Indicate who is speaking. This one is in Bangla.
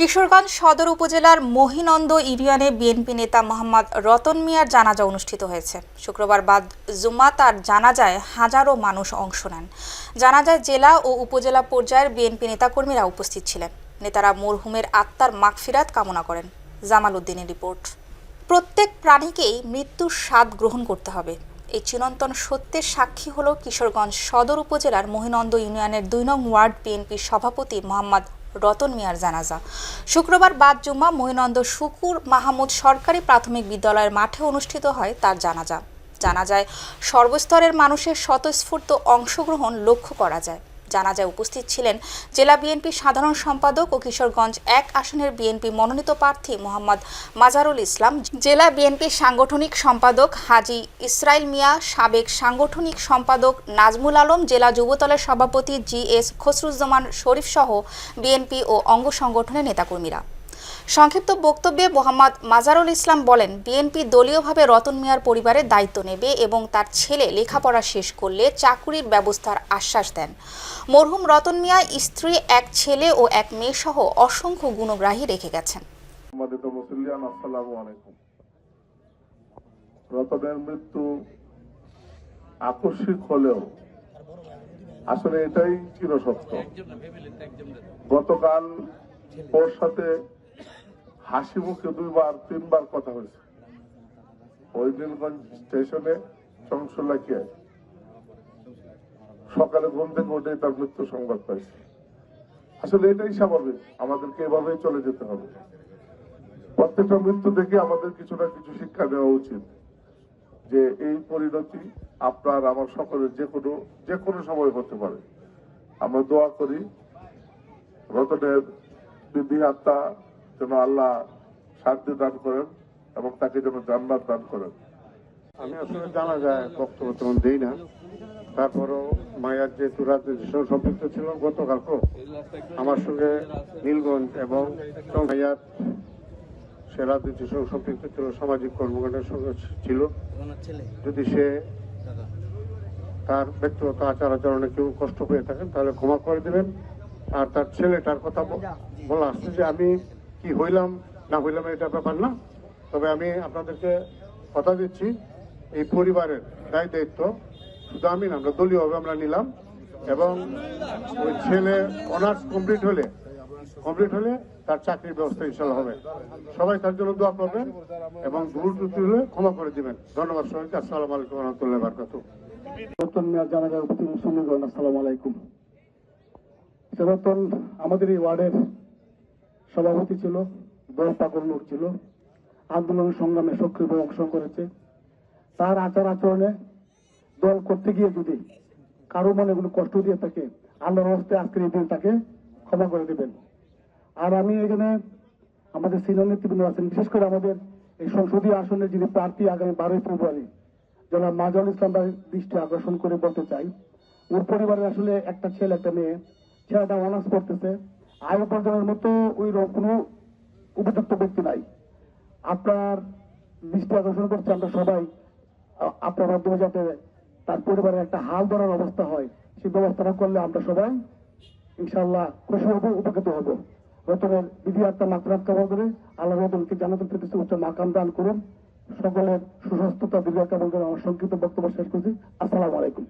Speaker 1: কিশোরগঞ্জ সদর উপজেলার মহিনন্দ ইউনিয়নে বিএনপি নেতা মোহাম্মদ রতন মিয়ার জানাজা অনুষ্ঠিত হয়েছে। শুক্রবার বাদ জুমা তার জানাজায় হাজারো মানুষ অংশ নেন। জানাজায় জেলা ও উপজেলা পর্যায়ের বিএনপি নেতাকর্মীরা উপস্থিত ছিলেন। নেতারা মরহুমের আত্মার মাগফিরাত কামনা করেন। জামাল উদ্দিনের রিপোর্ট। প্রত্যেক প্রাণীকেই মৃত্যুর স্বাদ গ্রহণ করতে হবে। এই চিরন্তন সত্যের সাক্ষী হল কিশোরগঞ্জ সদর উপজেলার মহিনন্দ ইউনিয়নের দুই নং ওয়ার্ড বিএনপির সভাপতি মোহাম্মদ রতন মিয়ার জানাজা। শুক্রবার বাদ জুম্মা মহিনন্দ শুকুর মাহমুদ সরকারি প্রাথমিক বিদ্যালয়ের মাঠে অনুষ্ঠিত হয় তার জানাজা। জানা যায় সর্বস্তরের মানুষের স্বতঃস্ফূর্ত অংশগ্রহণ লক্ষ্য করা যায়। জানাজায় উপস্থিত ছিলেন জেলা বিএনপি সাধারণ সম্পাদক ও কিশোরগঞ্জ এক আসনের বিএনপি মনোনীত প্রার্থী মোহাম্মদ মাজারুল ইসলাম। জেলা বিএনপি সাংগঠনিক সম্পাদক হাজি ইসরাইল মিয়া, সাবেক সাংগঠনিক সম্পাদক নাজমুল আলম, জেলা যুবতলের সভাপতি জি এস খসরুজ্জামান শরীফ সহ বিএনপি ও অঙ্গ সংগঠনের নেতাকর্মীরা। সংক্ষিপ্ত বক্তব্যে মোহাম্মদ মাজারুল ইসলাম বলেন, বিএনপি দলীয়ভাবে রতন মিয়ার পরিবারের দায়িত্ব নেবে এবং তার ছেলে লেখাপড়া শেষ করলে চাকুরির ব্যবস্থার আশ্বাস দেন। মরহুম রতন মিয়া স্ত্রী, এক ছেলে ও এক মেয়ে সহ অসংখ্য গুণগ্রাহী রেখে গেছেন।
Speaker 2: রতনের মৃত্যু আকস্মিক হলেও আসলে এটাই চিরসত্য। গতকাল ওর সাথে হাসি মুখে দুইবার, তিনবার কথা হয়েছে। ওই নীলগঞ্জ স্টেশনে চংশলাকিয়ায় সকালে ঘুম থেকে উঠে তার মৃত্যু সংবাদ পাইছে। আসলে এটাই স্বাভাবিক, আমাদেরকে এভাবেই চলে যেতে হবে। প্রত্যেকটা মৃত্যু দেখে আমাদের কিছু না কিছু শিক্ষা দেওয়া উচিত যে এই পরিণতি আপনার, আমার সকলের যে কোনো যে কোনো সময় হতে পারে। আমরা দোয়া করি, রতনের বৃদ্ধি আত্মা যেন আল্লাহ শান্তি দান করেন এবং তাকে যেন জান্নাত দান করেন।
Speaker 3: আমি আসলে জানা যায় বক্তব্য তেমন দিই না। তারপরও মায়ার যে তুরাতে যেসব সম্পৃক্ত ছিল গতকালকে আমার সঙ্গে নীলগঞ্জ এবং মায়ার সে রাজ্যে যেসব সম্পৃক্ত ছিল, সামাজিক কর্মকাণ্ডের সঙ্গে ছিল। যদি সে তার ব্যক্তিগত আচার আচরণে কেউ কষ্ট পেয়ে থাকেন, তাহলে ক্ষমা করে দেবেন। আর তার ছেলেটার কথা বলা আসছে যে আমি কি হইলাম, না হইলাম এটা ব্যাপার না। তবে আমি আপনাদেরকে কথা দিচ্ছি, এই পরিবারের দায় দায়িত্ব শুধু আমি না, আমরা দলীয়ভাবে আমরা নিলাম এবং ওই ছেলে অনার্স কমপ্লিট হলে কমপ্লিট হলে তার চাকরির ব্যবস্থা ইনশাল্লাহ হবে। সবাই তার জন্য দোয়া করবেন এবং ভুল ত্রুটি হলে ক্ষমা করে দিবেন। ধন্যবাদ সবাইকে, আসসালামু আলাইকুম রহমতুল্লাহ বারকাতু
Speaker 4: জানাজার মুসলিমগণ আসসালামু আলাইকুম। সে আমাদের এই ওয়ার্ডের সভাপতি ছিল, দল পাগল লোক ছিল সংগ্রামে সক্রিয়ভাবে অংশগ্রহণ করেছে। তার আচার আচরণে দল করতে গিয়ে যদি কারও মনে কোনো কষ্ট দিয়ে থাকে, আল্লাহর হস্তে আজকের এই দিন তাকে ক্ষমা করে দেবেন। আর আমি এখানে আমাদের সিনিয়র নেতৃবৃন্দ আছেন, বিশেষ করে আমাদের এই সংসদীয় আসনে যিনি প্রার্থী আগামী বারোই ফেব্রুয়ারি যারা মাজারুল ইসলাম দৃষ্টি আকর্ষণ করে বলতে চাই। ওর পরিবারের আসলে একটা ছেলে, একটা মেয়ে, ছেলেটা অনার্স করতেছে। আয় উপার্জনের মতো ওই কোনো উপযুক্ত ব্যক্তি নাই। আপনার দৃষ্টি আকর্ষণ করছে আমরা সবাই আপনার মাধ্যমে যাতে তার পরিবারের একটা হাল ধরার অবস্থা হয়, সেই ব্যবস্থাটা করলে আমরা সবাই ইনশাল্লাহ খুশি হব, উপকৃত হব। রতনের বিধি আত্মা মাত্রাত কামনা করে আল্লাহ রতনকে জানাতুল ফেরদৌসে উচ্চ মাকাম দান করুন। সকলের সুস্বাস্থ্যতা দীর্ঘ কামনা করে আমার সংক্ষিপ্ত বক্তব্য শেষ করছি। আসসালামু আলাইকুম।